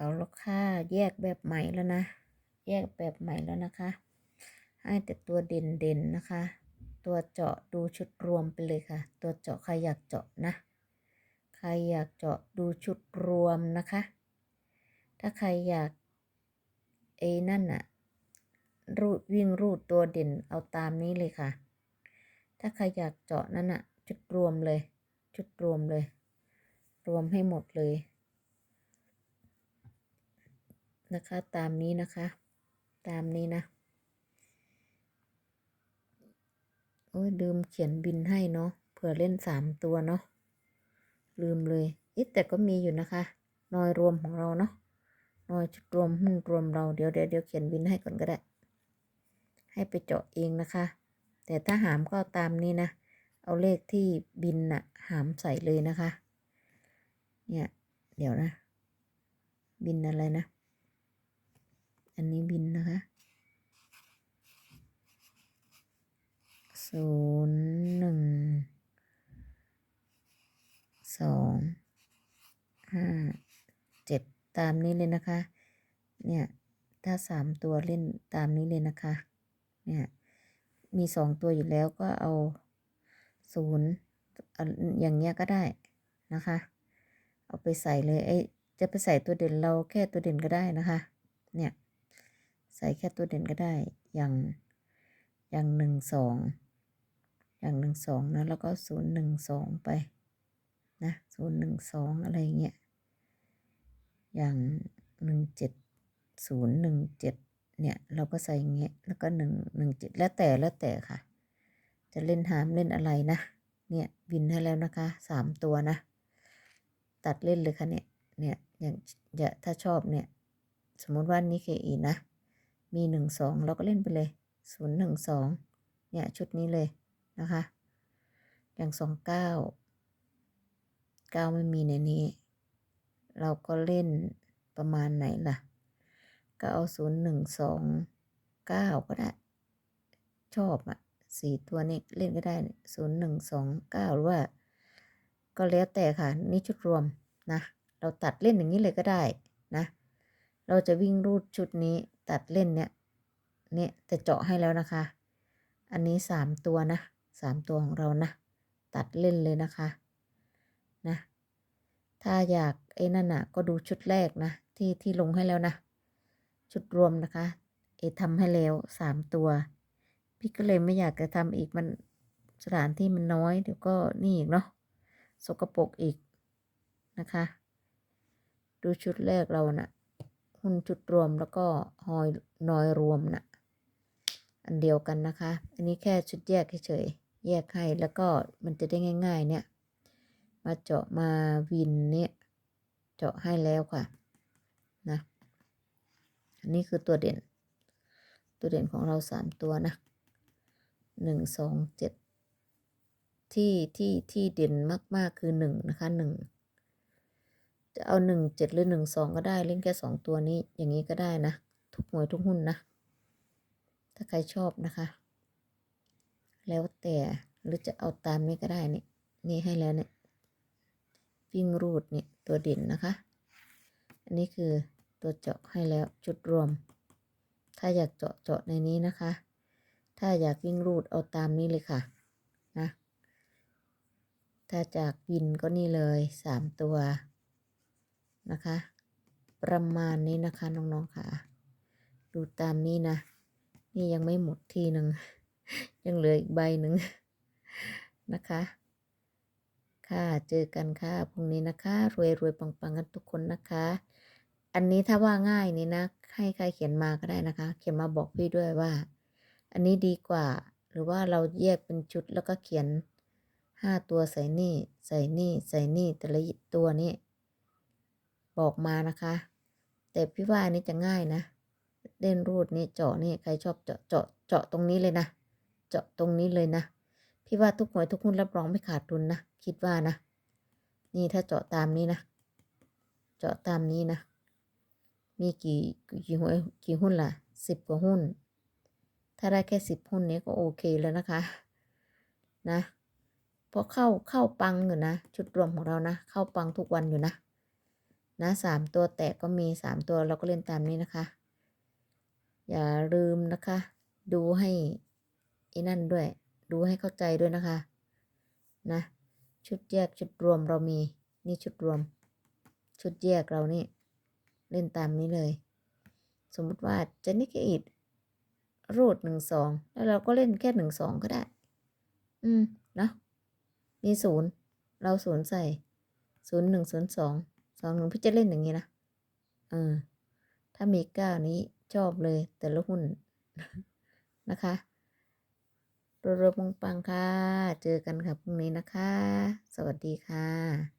เอาล้วค่ะแยกแบบใหม่แล้วนะ แยกแบบใหม่แล้วนะคะ ให้แต่ตัวเด่นๆนะคะ ตัวเจาะดูชุดรวมไปเลยค่ะ ตัวเจาะใครอยากเจาะนะ ใครอยากเจาะดูชุดรวมนะคะ ถ้าใครอยากเอ้นั่นน่ะรูดวิ่งรูดตัวเด่นเอาตามนี้เลยค่ะ ถ้าใครอยากเจาะนั่นน่ะจุดรวมเลยจุดรวมเลย รวมให้หมดเลย นะคะ ตามนี้นะคะ ตามนี้นะโอ้ยลืมเขียนบินให้เนาะเผื่อเล่นสามตัวเนาะลืมเลยอิแต่ก็มีอยู่นะคะนอยรวมของเราเนาะนอยชุดรวมหุ้นรวมเราเดี๋ยวเดี๋ยวเดี๋ยวเขียนบินให้ก่อนก็ได้ ให้ไปเจาะเองนะคะ แต่ถ้าหามก็ตามนี้นะ เอาเลขที่บินน่ะ หามใส่เลยนะคะ เนี่ย เดี๋ยวนะ บินอะไรนะ อันนี้บินนะคะศูนย์หนึ่งสองห้าเจ็ดตามนี้เลยนะคะ เนี่ย ถ้าสามตัวเล่นตามนี้เลยนะคะ เนี่ย มีสองตัวอยู่แล้วก็เอาศูนย์อย่างเงี้ยก็ได้นะคะ เอาไปใส่เลยไอ้จะไปใส่ตัวเด่นเราแค่ตัวเด่นก็ได้นะคะ เนี่ย ใส่แค่ตัวเด่นก็ได้ อย่าง อย่างหนึ่งสอง อย่างหนึ่งสองนะ แล้วก็ศูนย์หนึ่งสองไป นะศูนย์หนึ่งสองอะไรเงี้ย อย่างหนึ่งเจ็ดศูนย์หนึ่งเจ็ดเนี่ย เราก็ใส่เงี้ย แล้วก็หนึ่งหนึ่งเจ็ดแล้วแต่แล้วแต่ค่ะ จะเล่นหามเล่นอะไรนะ เนี่ยบินให้แล้วนะคะสามตัวนะ ตัดเล่นเลยค่ะเนี่ย เนี่ยอย่างถ้าชอบเนี่ย สมมติว่านี้เคอีนะ มีหนึ่งสองเราก็เล่นไปเลยศูนย์หนึ่งสองเนี่ยชุดนี้เลยนะคะ อย่างสองเก้าเก้าไม่มีในนี้ เราก็เล่นประมาณไหนล่ะ ก็เอาศูนย์หนึ่งสองเก้าก็ได้ ชอบอะสี่ตัวนี้เล่นก็ได้ศูนย์หนึ่งสองเก้าหรือว่า ก็แล้วแต่ค่ะนี่ชุดรวมนะ เราตัดเล่นอย่างนี้เลยก็ได้นะ เราจะวิ่งรูดชุดนี้ ตัดเล่นเนี่ยเนี่ยจะเจาะให้แล้วนะคะ อันนี้สามตัวนะสามตัวของเรานะ ตัดเล่นเลยนะคะนะ ถ้าอยากไอ้นั่นน่ะก็ดูชุดแรกนะ ที่ที่ลงให้แล้วนะ ชุดรวมนะคะ เอทำให้แล้วสามตัว พี่ก็เลยไม่อยากจะทำอีกมันสถานที่มันน้อยเดี๋ยวก็นี่อีกเนาะสกปรกอีกนะคะ ดูชุดแรกเรานะ่ะ หุ้นชุดรวมแล้วก็หอยนอยรวมนะ่ะ อันเดียวกันนะคะ อันนี้แค่ชุดแยกเฉยๆแยกให้แล้วก็มันจะได้ง่าย ๆ เนี่ย มาเจาะมาวินเนี่ยเจาะให้แล้วค่ะนะอันนี้คือตัวเด่น ตัวเด่นของเราสามตัวนะหนึ่งสองเจ็ดที่ที่ที่เด่นมากๆคือหนึ่งนะคะหนึ่ง จะเอาหนึ่งเจ็ดหรือหนึ่งสองก็ได้เล่นแค่สองตัวนี้อย่างนี้ก็ได้นะ ทุกหน่วยทุกหุ้นนะ ถ้าใครชอบนะคะ แล้วแต่หรือจะเอาตามนี้ก็ได้นี่นี่ให้แล้วเนี่ยวิ่งรูดเนี่ยตัวเด่นนะคะ อันนี้คือตัวเจาะให้แล้วจุดรวม ถ้าอยากเจาะเจาะในนี้นะคะ ถ้าอยากวิ่งรูดเอาตามนี้เลยค่ะนะถ้าจากวินก็นี่เลยสามตัว นะคะ ประมาณนี้นะคะน้องๆค่ะ ดูตามนี้นะ นี่ยังไม่หมดทีหนึ่ง ยังเหลืออีกใบหนึ่งนะคะ ค่ะเจอกันค่ะพรุ่งนี้นะคะ รวยรวยปังปังกันทุกคนนะคะ อันนี้ถ้าว่าง่ายนี่นะ ให้ใครเขียนมาก็ได้นะคะ เขียนมาบอกพี่ด้วยว่า อันนี้ดีกว่า หรือว่าเราแยกเป็นชุดแล้วก็เขียนห้าตัวใส่นี่ ใส่นี่ ใส่นี่แต่ละตัวนี่ บอกมานะคะ แต่พี่ว่านนี้จะง่ายนะ เล่นรูดนี่เจาะนี่ใครชอบเจาะเจาะเจาะตรงนี้เลยนะ เจาะตรงนี้เลยนะ พี่ว่าทุกหวยทุกหุ้นรับรองไม่ขาดทุนนะ คิดว่านะ นี่ถ้าเจาะตามนี้นะ เจาะตามนี้นะ มีกี่กี่หวยกี่หุ้นล่ะสิบกว่าหุ้น ถ้าได้แค่สิบหุ้นนี้ก็โอเคแล้วนะคะ นะเพราะเข้าเข้าปังอยู่นะ ชุดรวมของเรานะ เข้าปังทุกวันอยู่นะ นะสามตัวแตกก็มีสามตัวเราก็เล่นตามนี้นะคะ อย่าลืมนะคะ ดูให้ไอ้นั่นด้วย ดูให้เข้าใจด้วยนะคะ นะ ชุดแยกชุดรวมเรามีนี่ชุดรวม ชุดแยกเรานี่ เล่นตามนี้เลย สมมุติว่าเจนิกอิดรูดหนึ่งสองแล้วเราก็เล่นแค่หนึ่งสองก็ได้ อืมเนาะมีศูนย์เราศูนย์ใส่ศูนย์หนึ่งศูนย์สอง สองหนึ่งพี่จะเล่นอย่างนี้นะเออถ้ามีเก้านี้ชอบเลย แต่ละหุ้นนะคะรวมๆปังๆค่ะ เจอกันค่ะพรุ่งนี้นะคะ สวัสดีค่ะ